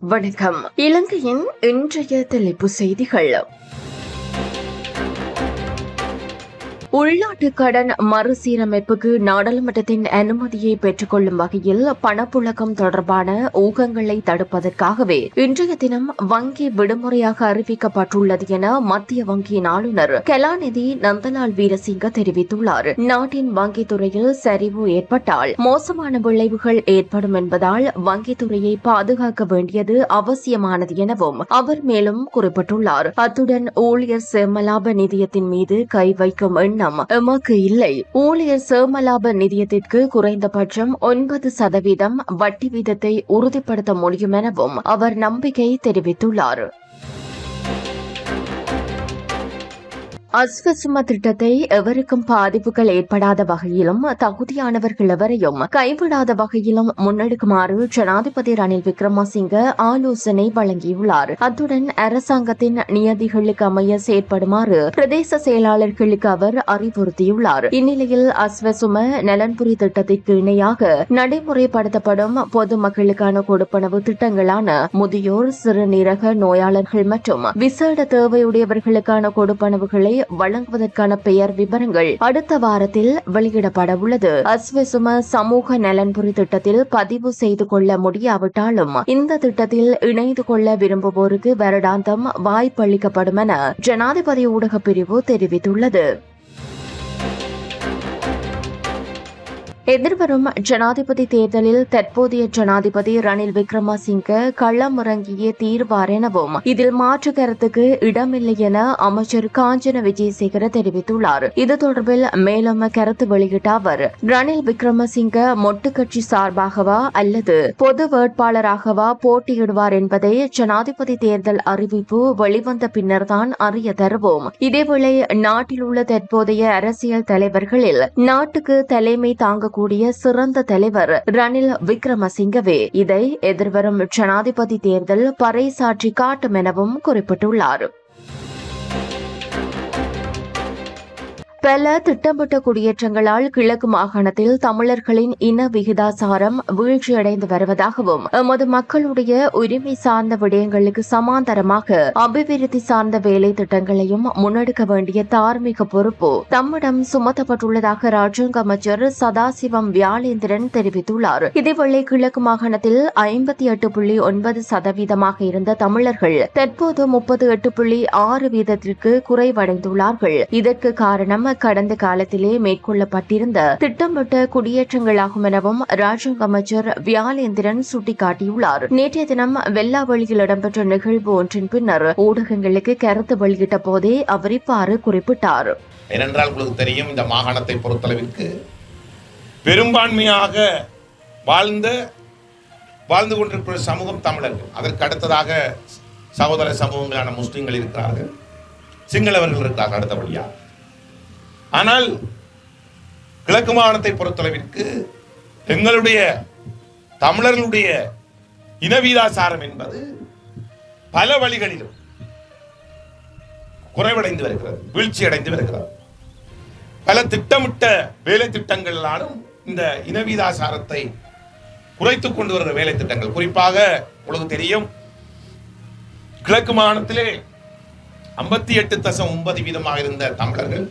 வணக்கம். இலங்கையின் இன்றைய தலைப்பு செய்திகள். உள்நாட்டு கடன் மறுசீரமைப்புக்கு நாடாளுமன்றத்தின் அனுமதியை பெற்றுக்கொள்ளும் வகையில் பணப்புழக்கம் தொடர்பான ஊகங்களை தடுப்பதற்காகவே இன்றைய தினம் வங்கி விடுமுறையாக அறிவிக்கப்பட்டுள்ளது என மத்திய வங்கியின் ஆளுநர் கலாநிதி நந்தலால் வீரசிங்க தெரிவித்துள்ளார். நாட்டின் வங்கித் துறையில் சரிவு ஏற்பட்டால் மோசமான விளைவுகள் ஏற்படும் என்பதால் வங்கித் துறையை பாதுகாக்க வேண்டியது அவசியமானது எனவும் அவர் மேலும் குறிப்பிட்டுள்ளார். அத்துடன் ஊழியர் சேமலாப நிதியத்தின் மீது கை வைக்கும் எண்ணம் எமக்கு இல்லை. ஊழியர் சேமலாப நிதியத்திற்கு குறைந்தபட்சம் ஒன்பது சதவீதம் வட்டி வீதத்தை உறுதிப்படுத்த முடியும் எனவும் அவர் நம்பிக்கை தெரிவித்துள்ளார். அஸ்வசும திட்டத்தை எவருக்கும் பாதிப்புகள் ஏற்படாத வகையிலும் தகுதியானவர்கள் எவரையும் கைவிடாத வகையிலும் முன்னெடுக்குமாறு ஜனாதிபதி ரணில் விக்ரமசிங்க ஆலோசனை வழங்கியுள்ளார். அத்துடன் அரசாங்கத்தின் நியதிகளுக்கு அமைய செயற்படுமாறு பிரதேச செயலாளர்களுக்கு அவர் அறிவுறுத்தியுள்ளார். இந்நிலையில் அஸ்வசும நலன்புரி திட்டத்திற்கு இணையாக நடைமுறைப்படுத்தப்படும் பொதுமக்களுக்கான கொடுப்பனவு திட்டங்களான முதியோர் சிறுநீரக நோயாளர்கள் மற்றும் விசேட தேவையுடையவர்களுக்கான கொடுப்பனவுகளை வழங்குவதற்கான பெயர் விவரங்கள் அடுத்த வாரத்தில் வெளியிடப்பட உள்ளது. அஸ்வசும சமூக நலன்புரி திட்டத்தில் பதிவு செய்து கொள்ள முடியாவிட்டாலும் இந்த திட்டத்தில் இணைந்து கொள்ள விரும்புவோருக்கு வருடாந்தம் வாய்ப்பளிக்கப்படும் என ஜனாதிபதி ஊடக பிரிவு தெரிவித்துள்ளது. எதிர்வரும் ஜனாதிபதி தேர்தலில் தற்போதைய ஜனாதிபதி ரணில் விக்ரமசிங்க களமிறங்கியே தீர்வார் எனவும் இதில் மாற்று கருத்துக்கு இடமில்லை என அமைச்சர் காஞ்சன விஜயசேகர தெரிவித்துள்ளார். இது தொடர்பில் மேலும் கருத்து வெளியிட்ட அவர் ரணில் விக்ரமசிங்க மொட்டு கட்சி சார்பாகவா அல்லது பொது வேட்பாளராகவா போட்டியிடுவார் என்பதை ஜனாதிபதி தேர்தல் அறிவிப்பு வெளிவந்த பின்னர்தான் அறிய தருவோம். இதேவேளை நாட்டில் உள்ள தற்போதைய அரசியல் தலைவர்களில் நாட்டுக்கு தலைமை தாங்க கூடிய சிறந்த தலைவர் ரணில் விக்ரமசிங்கவே. இதை எதிர்வரும் ஜனாதிபதி தேர்தல் பறைசாற்றி காட்டும் எனவும் குறிப்பிட்டுள்ளார். பல திட்டமிட்ட குடியேற்றங்களால் கிழக்கு மாகாணத்தில் தமிழர்களின் இன விகிதாசாரம் வீழ்ச்சியடைந்து வருவதாகவும் எமது மக்களுடைய உரிமை சார்ந்த விடயங்களுக்கு சமாந்தரமாக அபிவிருத்தி சார்ந்த வேலை திட்டங்களையும் முன்னெடுக்க வேண்டிய தார்மீக பொறுப்பு தம்மிடம் சுமத்தப்பட்டுள்ளதாக ராஜாங்க அமைச்சர் சதாசிவம் வியாழேந்திரன் தெரிவித்துள்ளார். இதேவேளை கிழக்கு மாகாணத்தில் ஐம்பத்தி எட்டு புள்ளி ஒன்பது சதவீதமாக இருந்த தமிழர்கள் தற்போது முப்பது எட்டு புள்ளி ஆறு வீதத்திற்கு குறைவடைந்துள்ளார்கள். இதற்கு காரணம் கடந்த காலத்திலே மேற்கொள்ளப்பட்டிருந்த திட்டமிட்ட குடியேற்றங்களாகும் எனவும் ராஜாங்க அமைச்சர் வியாலேந்திரன் சுட்டிக்காட்டியுள்ளார். நேற்றைய தினம் வெள்ளாவளியில் இடம்பெற்ற நிகழ்வு ஒன்றின் பின்னர் ஊடகங்களுக்கு கருத்து வெளியிட்ட போதே அவர் இவ்வாறு குறிப்பிட்டார். ஏனென்றால் உங்களுக்கு தெரியும் இந்த மாகாணத்தை பொறுத்தளவிற்கு பெரும்பான்மையாக வாழ்ந்த வாழ்ந்து கொண்டிருக்கிற சமூகம் தமிழர்கள். அதற்கு அடுத்ததாக சகோதர சமூகங்களான முஸ்லீம்கள் இருக்கிறார்கள் சிங்களவர்கள் இருக்கிறார்கள் அடுத்தபடியாக. ஆனால் கிழக்கு மாகாணத்தை பொறுத்தளவிற்கு எங்களுடைய தமிழர்களுடைய இனவீதாசாரம் என்பது பல வழிகளிலும் குறைவடைந்து வருகிறது வீழ்ச்சி அடைந்து வருகிறது. பல திட்டமிட்ட வேலை திட்டங்களாலும் இந்த இனவீதாசாரத்தை குறைத்துக் கொண்டு வருகிற வேலை திட்டங்கள். குறிப்பாக உங்களுக்கு தெரியும் கிழக்கு மாகாணத்திலே ஐம்பத்தி எட்டு தசம் ஒன்பது வீதமாக இருந்த தமிழர்கள்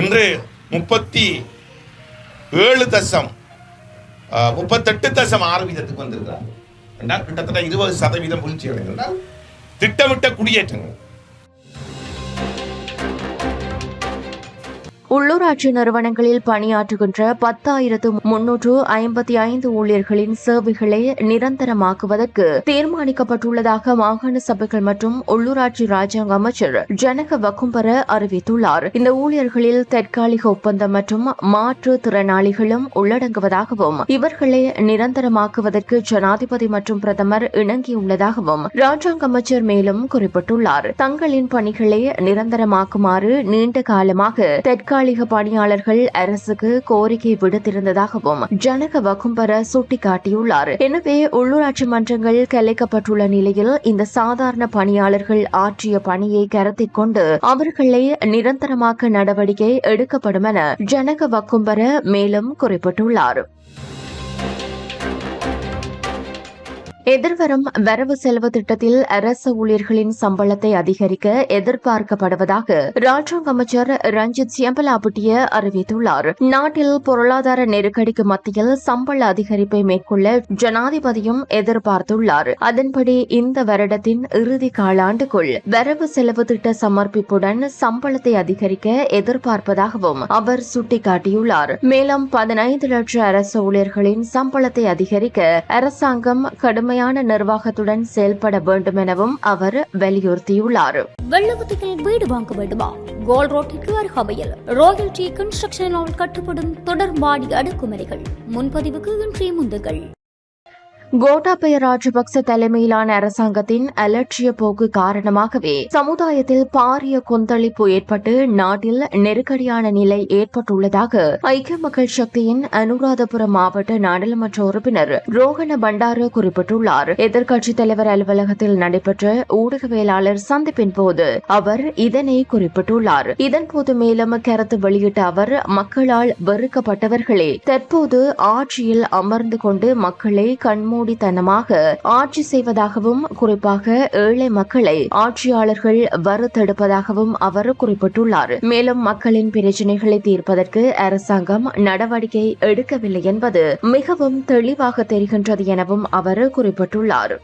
இன்று முப்பத்தி ஏழு தசம் முப்பத்தெட்டு தசம் ஆறு வீதத்துக்கு வந்திருக்கிறார் என்றால் கிட்டத்தட்ட இருபது சதவீதம் வீழ்ச்சி அடைந்திருந்தால் திட்டமிட்ட குடியேற்றங்கள். உள்ளூராட்சி நிறுவனங்களில் பணியாற்றுகின்ற பத்தாயிரத்து முன்னூற்று ஐம்பத்தி ஐந்து ஊழியர்களின் சேவைகளை நிரந்தரமாக்குவதற்கு தீர்மானிக்கப்பட்டுள்ளதாக மாகாண சபைகள் மற்றும் உள்ளூராட்சி ராஜாங்க அமைச்சர் ஜனக வக்கும்பர அறிவித்துள்ளார். இந்த ஊழியர்களில் தற்காலிக ஒப்பந்தம் மற்றும் மாற்று திறனாளிகளும் உள்ளடங்குவதாகவும் இவர்களை நிரந்தரமாக்குவதற்கு ஜனாதிபதி மற்றும் பிரதமர் இணங்கியுள்ளதாகவும் ராஜாங்க அமைச்சர் மேலும் குறிப்பிட்டுள்ளார். தங்களின் பணிகளை நிரந்தரமாக்குமாறு நீண்ட காலமாக தற்காலிக பணியாளர்கள் அரசுக்கு கோரிக்கை விடுத்திருந்ததாகவும் ஜனக வகும்பர சுட்டிக்காட்டியுள்ளார். எனவே உள்ளூராட்சி மன்றங்கள் கலைக்கப்பட்டுள்ள நிலையில் இந்த சாதாரண பணியாளர்கள் ஆற்றிய பணியை கருத்தில் கொண்டு அவர்களை நிரந்தரமாக்க நடவடிக்கை எடுக்கப்படும் என ஜனக வக்கும்பர மேலும் குறிப்பிட்டுள்ளார். எதிர்வரும் வரவு செலவு திட்டத்தில் அரசு ஊழியர்களின் சம்பளத்தை அதிகரிக்க எதிர்பார்க்கப்படுவதாக ராஜாங்க அமைச்சர் ரஞ்சித் சியம்பலாபுட்டிய அறிவித்துள்ளார். நாட்டில் பொருளாதார நெருக்கடிக்கு மத்தியில் சம்பள அதிகரிப்பை மேற்கொள்ள ஜனாதிபதியும் எதிர்பார்த்துள்ளார். அதன்படி இந்த வருடத்தின் இறுதி காலாண்டுக்குள் வரவு செலவு திட்ட சமர்ப்பிப்புடன் சம்பளத்தை அதிகரிக்க எதிர்பார்ப்பதாகவும் அவர் சுட்டிக்காட்டியுள்ளார். மேலும் பதினைந்து லட்சம் அரசு ஊழியர்களின் சம்பளத்தை அதிகரிக்க அரசாங்கம் திறமையான நிர்வாகத்துடன் செயல்பட வேண்டும் எனவும் அவர் வலியுறுத்தியுள்ளார். வெள்ளவத்தியில் வீடு வாங்க வேண்டுமா? கோல் ரோட்டிற்கு அருகாமையில் ராயல் டி கன்ஸ்ட்ரக்ஷனால் கட்டுப்படும் தொடர் மாடி அடுக்குமுறைகள் முன்பதிவுக்கு இன்றைய முந்துகள். கோட்டாபய ராஜபக்ச தலைமையிலான அரசாங்கத்தின் அலட்சிய போக்கு காரணமாகவே சமுதாயத்தில் பாரிய கொந்தளிப்பு ஏற்பட்டு நாட்டில் நெருக்கடியான நிலை ஏற்பட்டுள்ளதாக ஐக்கிய மக்கள் சக்தியின் அனுராதபுரம் மாவட்ட நாடாளுமன்ற உறுப்பினர் ரோஹண பண்டார குறிப்பிட்டுள்ளார். எதிர்க்கட்சித் தலைவர் அலுவலகத்தில் நடைபெற்ற ஊடகவியலாளர் சந்திப்பின் போது அவர் இதனை குறிப்பிட்டுள்ளார். இதன்போது மேலும் கருத்து வெளியிட்ட அவர் மக்களால் வெறுக்கப்பட்டவர்களே தற்போது ஆட்சியில் அமர்ந்து கொண்டு மக்களை கண்மூடித்தனமாக ஆட்சி செய்வதாகவும் குறிப்பாக ஏழை மக்களை ஆட்சியாளர்கள் வறுத்தெடுப்பதாகவும் அவர் குறிப்பிட்டுள்ளார். மேலும் மக்களின் பிரச்சினைகளை தீர்ப்பதற்கு அரசாங்கம் நடவடிக்கை எடுக்கவில்லை என்பது மிகவும் தெளிவாக தெரிகின்றது எனவும் அவர் குறிப்பிட்டுள்ளார்.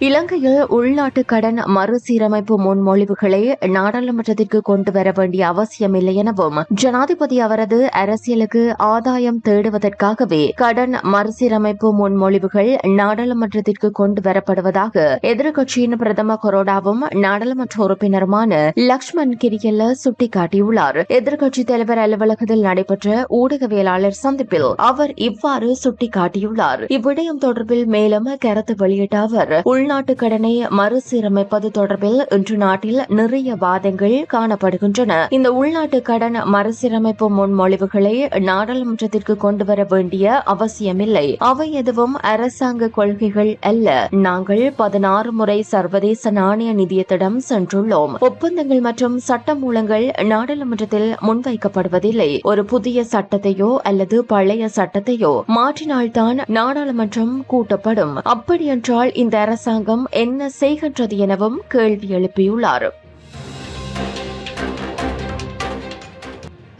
இலங்கையில் உள்நாட்டு கடன் மறுசீரமைப்பு முன்மொழிவுகளை நாடாளுமன்றத்திற்கு கொண்டு வர வேண்டிய அவசியமில்லை எனவும் ஜனாதிபதி அவரது அரசியலுக்கு ஆதாயம் தேடுவதற்காகவே கடன் மறுசீரமைப்பு முன்மொழிவுகள் நாடாளுமன்றத்திற்கு கொண்டு வரப்படுவதாக எதிர்க்கட்சியின் பிரதம கொரோடாவும் நாடாளுமன்ற உறுப்பினருமான லக்ஷ்மண் கிரியல்ல சுட்டிக்காட்டியுள்ளார். எதிர்க்கட்சித் தலைவர் அலுவலகத்தில் நடைபெற்ற ஊடகவியலாளர் சந்திப்பில் அவர் இவ்வாறு சுட்டிக்காட்டியுள்ளார். இவ்விடயம் தொடர்பில் மேலும் கருத்து வெளியிட்ட அவர் உள்நாட்டு கடனை மறுசீரமைப்பது தொடர்பில் இன்று நாட்டில் நிறைய வாதங்கள் காணப்படுகின்றன. இந்த உள்நாட்டு கடன் மறுசீரமைப்பு முன்மொழிவுகளை நாடாளுமன்றத்திற்கு கொண்டு வர வேண்டிய அவசியமில்லை. அவை எதுவும் அரசாங்க கொள்கைகள் அல்ல. நாங்கள் பதினாறு முறை சர்வதேச நாணய நிதியத்திடம் சென்றுள்ளோம். ஒப்பந்தங்கள் மற்றும் சட்டமூலங்கள் நாடாளுமன்றத்தில் முன்வைக்கப்படுவதில்லை. ஒரு புதிய சட்டத்தையோ அல்லது பழைய சட்டத்தையோ மாற்றினால்தான் நாடாளுமன்றம் கூட்டப்படும். அப்படியென்றால் இந்த அரசாங்க அரசாங்கம் என்ன செய்கின்றது எனவும் கேள்வி எழுப்பியுள்ளார்.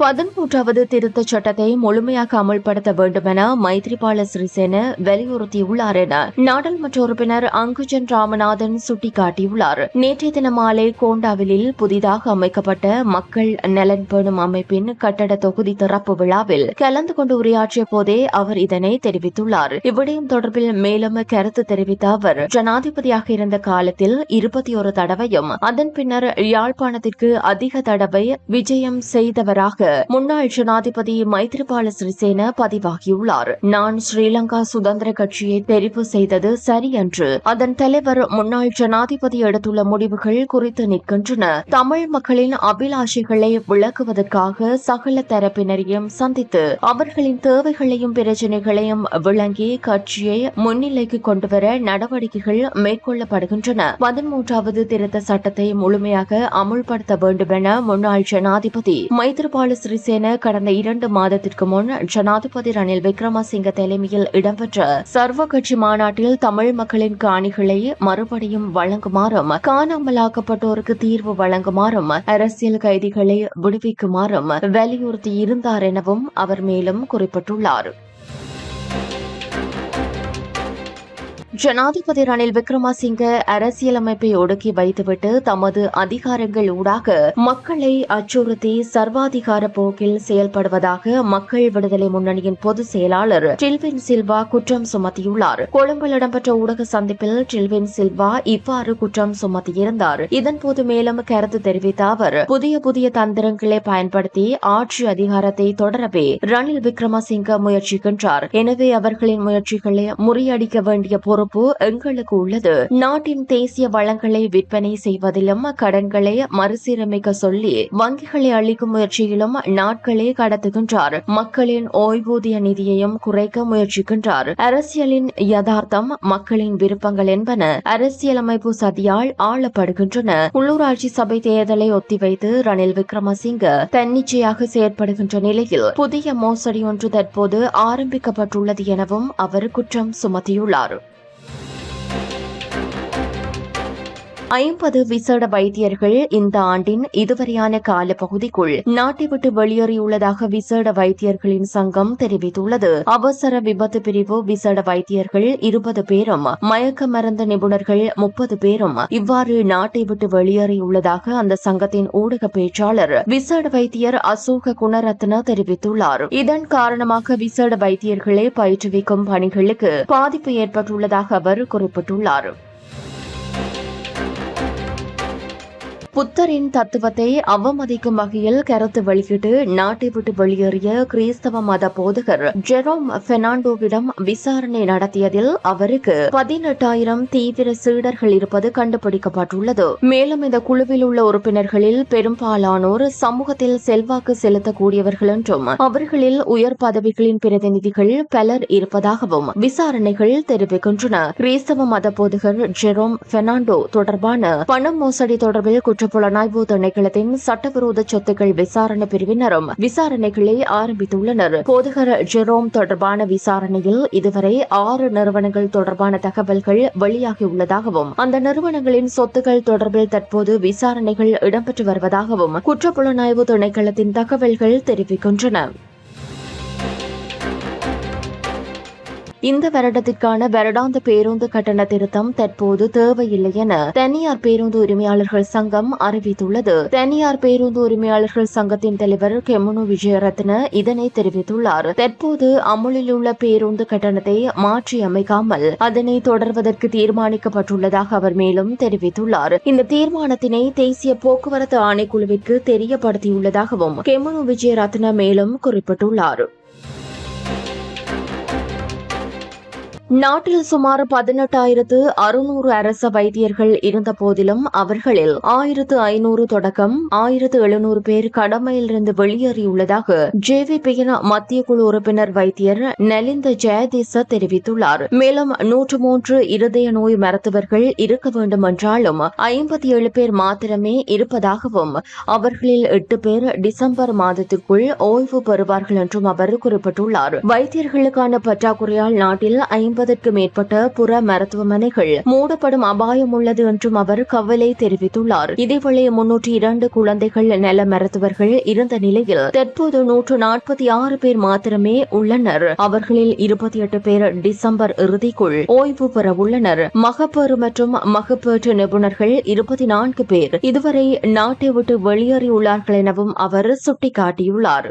பதிமூன்றாவது திருத்தச் சட்டத்தை முழுமையாக அமல்படுத்த வேண்டும் என மைத்ரிபால சிறிசேன வலியுறுத்தியுள்ளார் என நாடாளுமன்ற உறுப்பினர் அங்குஜன் ராமநாதன் சுட்டிக்காட்டியுள்ளார். நேற்றைய தினம் மாலை கோண்டாவிலில் புதிதாக அமைக்கப்பட்ட மக்கள் நலன் பேணும் அமைப்பின் கட்டட தொகுதி திறப்பு விழாவில் கலந்து கொண்டு உரையாற்றிய போதே அவர் இதனை தெரிவித்துள்ளார். இவ்விடயம் தொடர்பில் மேலும் கருத்து தெரிவித்த அவர் ஜனாதிபதியாக இருந்த காலத்தில் இருபத்தி ஒரு தடவையும் அதன் பின்னர் யாழ்ப்பாணத்திற்கு அதிக தடவை விஜயம் செய்தவராக முன்னாள் ஜனாதிபதி மைத்ரிபால சிறிசேன பதிவாகியுள்ளார். நான் ஸ்ரீலங்கா சுதந்திர கட்சியை தெரிவு செய்தது சரியன்று அதன் தலைவர் முன்னாள் ஜனாதிபதி எடுத்துள்ள முடிவுகள் குறித்து நிற்கின்றன. தமிழ் மக்களின் அபிலாஷைகளை விளக்குவதற்காக சகல தரப்பினரையும் சந்தித்து அவர்களின் தேவைகளையும் பிரச்சனைகளையும் விளங்கி கட்சியை முன்னிலைக்கு கொண்டுவர நடவடிக்கைகள் மேற்கொள்ளப்படுகின்றன. பதிமூன்றாவது திருத்த சட்டத்தை முழுமையாக அமுல்படுத்த வேண்டும் என முன்னாள் ஜனாதிபதி மைத்ரிபால சிறிசேன கடந்த இரண்டு மாதத்திற்கு முன் ஜனாதிபதி ரணில் விக்ரமசிங்க தலைமையில் இடம்பெற்ற சர்வ கட்சி மாநாட்டில் தமிழ் மக்களின் காணிகளை மறுபடியும் வழங்குமாறும் காணாமலாக்கப்பட்டோருக்கு தீர்வு வழங்குமாறும் அரசியல் கைதிகளை விடுவிக்குமாறும் வலியுறுத்தியிருந்தார் எனவும் அவர் மேலும் குறிப்பிட்டுள்ளார். ஜனாதிபதி ரணில் விக்ரமசிங்க அரசியலமைப்பை ஒடுக்கி வைத்துவிட்டு தமது அதிகாரங்கள் ஊடாக மக்களை அச்சுறுத்தி சர்வாதிகார போக்கில் செயல்படுவதாக மக்கள் விடுதலை முன்னணியின் பொதுச் செயலாளர் டில்வின் சில்வா குற்றம் சுமத்தியுள்ளார். கொழும்பில் இடம்பெற்ற ஊடக சந்திப்பில் டில்வின் சில்வா இவ்வாறு குற்றம் சுமத்தியிருந்தார். இதன்போது மேலும் கருத்து தெரிவித்த அவர் புதிய புதிய தந்திரங்களை பயன்படுத்தி ஆட்சி அதிகாரத்தை தொடரவே ரணில் விக்ரமசிங்க முயற்சிக்கின்றார். எனவே அவர்களின் முயற்சிகளை முறியடிக்க வேண்டிய பொருள் பொறுப்பு எங்களுக்கு உள்ளது. நாட்டின் தேசிய வளங்களை விற்பனை செய்வதிலும் கடன்களை மறுசீரமைக்க சொல்லி வங்கிகளை அளிக்கும் முயற்சியிலும் நாட்களே கடத்துகின்றார். மக்களின் ஓய்வூதிய நிதியையும் குறைக்க முயற்சிக்கின்றார். அரசியலின் யதார்த்தம் மக்களின் விருப்பங்கள் என்பன அரசியலமைப்பு சதியால் ஆளப்படுகின்றன. உள்ளூராட்சி சபை தேர்தலை ஒத்திவைத்து ரணில் விக்ரமசிங்க தன்னிச்சையாக செயற்படுகின்ற நிலையில் புதிய மோசடி ஒன்று தற்போது ஆரம்பிக்கப்பட்டுள்ளது எனவும் அவர் குற்றம் சுமத்தியுள்ளார். ஐம்பது விசேட வைத்தியர்கள் இந்த ஆண்டின் இதுவரையான காலப்பகுதிக்குள் நாட்டை விட்டு வெளியேறியுள்ளதாக விசேட வைத்தியர்களின் சங்கம் தெரிவித்துள்ளது. அவசர விபத்து பிரிவு விசேட வைத்தியர்கள் இருபது பேரும் மயக்க மருந்து நிபுணர்கள் முப்பது பேரும் இவ்வாறு நாட்டை விட்டு வெளியேறியுள்ளதாக அந்த சங்கத்தின் ஊடக பேச்சாளர் விசேட வைத்தியர் அசோக குணரத்ன தெரிவித்துள்ளார். இதன் காரணமாக விசேட வைத்தியர்களை பயிற்றுவிக்கும் பணிகளுக்கு பாதிப்பு ஏற்பட்டுள்ளதாக அவர் குறிப்பிட்டுள்ளார். புத்தரின் தத்துவத்தை அவமதிக்கும் வகையில் கருத்து வெளியிட்டு நாட்டை விட்டு வெளியேறிய கிறிஸ்தவ மத போதகர் ஜெரோம் பெர்னாண்டோவிடம் விசாரணை நடத்தியதில் அவருக்கு பதினெட்டாயிரம் தீவிர சீடர்கள் இருப்பது கண்டுபிடிக்கப்பட்டுள்ளது. மேலும் இந்த குழுவில் உள்ள உறுப்பினர்களில் பெரும்பாலானோர் சமூகத்தில் செல்வாக்கு செலுத்தக்கூடியவர்கள் என்றும் அவர்களில் உயர் பதவிகளின் பிரதிநிதிகள் பலர் இருப்பதாகவும் விசாரணைகள் தெரிவிக்கின்றன. கிறிஸ்தவ மத போதகர் ஜெரோம் பெர்னாண்டோ தொடர்பான பணம் மோசடி தொடர்பில் குற்றம் புலனாய்வு திணைக்களத்தின் சட்டவிரோத சொத்துக்கள் விசாரணை பிரிவினரும் விசாரணைகளை ஆரம்பித்துள்ளனர். போதகர் ஜெரோம் தொடர்பான விசாரணையில் இதுவரை ஆறு நிறுவனங்கள் தொடர்பான தகவல்கள் வெளியாகியுள்ளதாகவும் அந்த நிறுவனங்களின் சொத்துக்கள் தொடர்பில் தற்போது விசாரணைகள் இடம்பெற்று வருவதாகவும் குற்றப்புலனாய்வு திணைக்களத்தின் தகவல்கள் தெரிவிக்கின்றன. இந்த வருடத்திற்கான வருடாந்த பேருந்து கட்டண திருத்தம் தற்போது தேவையில்லை என தனியார் பேருந்து உரிமையாளர்கள் சங்கம் அறிவித்துள்ளது. தனியார் பேருந்து உரிமையாளர்கள் சங்கத்தின் தலைவர் கெமுனு விஜயரத்ன இதனை தெரிவித்துள்ளார். தற்போது அமுலில் உள்ள பேருந்து கட்டணத்தை மாற்றி அமைக்காமல் அதனை தொடர்வதற்கு தீர்மானிக்கப்பட்டுள்ளதாக அவர் மேலும் தெரிவித்துள்ளார். இந்த தீர்மானத்தினை தேசிய போக்குவரத்து ஆணைக்குழுவிற்கு தெரியப்படுத்தியுள்ளதாகவும் கெமுனு விஜயரத்ன மேலும் குறிப்பிட்டுள்ளார். நாட்டில் சுமார் பதினெட்டாயிரத்து அறுநூறு அரச வைத்தியர்கள் இருந்த போதிலும் அவர்களில் ஆயிரத்து ஐநூறு தொடக்கம் ஆயிரத்து எழுநூறு பேர் கடமையிலிருந்து வெளியேறியுள்ளதாக ஜேவிபியின் மத்திய குழு உறுப்பினர் வைத்தியர் நலிந்த ஜெயதேச தெரிவித்துள்ளார். மேலும் நூற்று மூன்று இருதய நோய் மருத்துவர்கள் இருக்க வேண்டும் என்றாலும் ஐம்பத்தி ஏழு பேர் மாத்திரமே இருப்பதாகவும் அவர்களில் எட்டு பேர் டிசம்பர் மாதத்திற்குள் ஓய்வு பெறுவார்கள் என்றும் அவர் குறிப்பிட்டுள்ளார். வைத்தியர்களுக்கான பற்றாக்குறையால் நாட்டில் ஐம்பதற்கும் மேற்பட்ட புற மருத்துவமனைகள் மூடப்படும் அபாயம் உள்ளது என்றும் அவர் கவலை தெரிவித்துள்ளார். இதேவேளை முன்னூற்றி இரண்டு குழந்தைகள் நல மருத்துவர்கள் இருந்த நிலையில் தற்போது நூற்று நாற்பத்தி ஆறு பேர் மாத்திரமே உள்ளனர். அவர்களில் இருபத்தி எட்டு பேர் டிசம்பர் இறுதிக்குள் ஓய்வு பெற உள்ளனர். மகப்பேறு மற்றும் மகப்பேற்று நிபுணர்கள் இருபத்தி நான்கு பேர் இதுவரை நாட்டை விட்டு வெளியேறியுள்ளார்கள் எனவும் அவர் சுட்டிக்காட்டியுள்ளார்.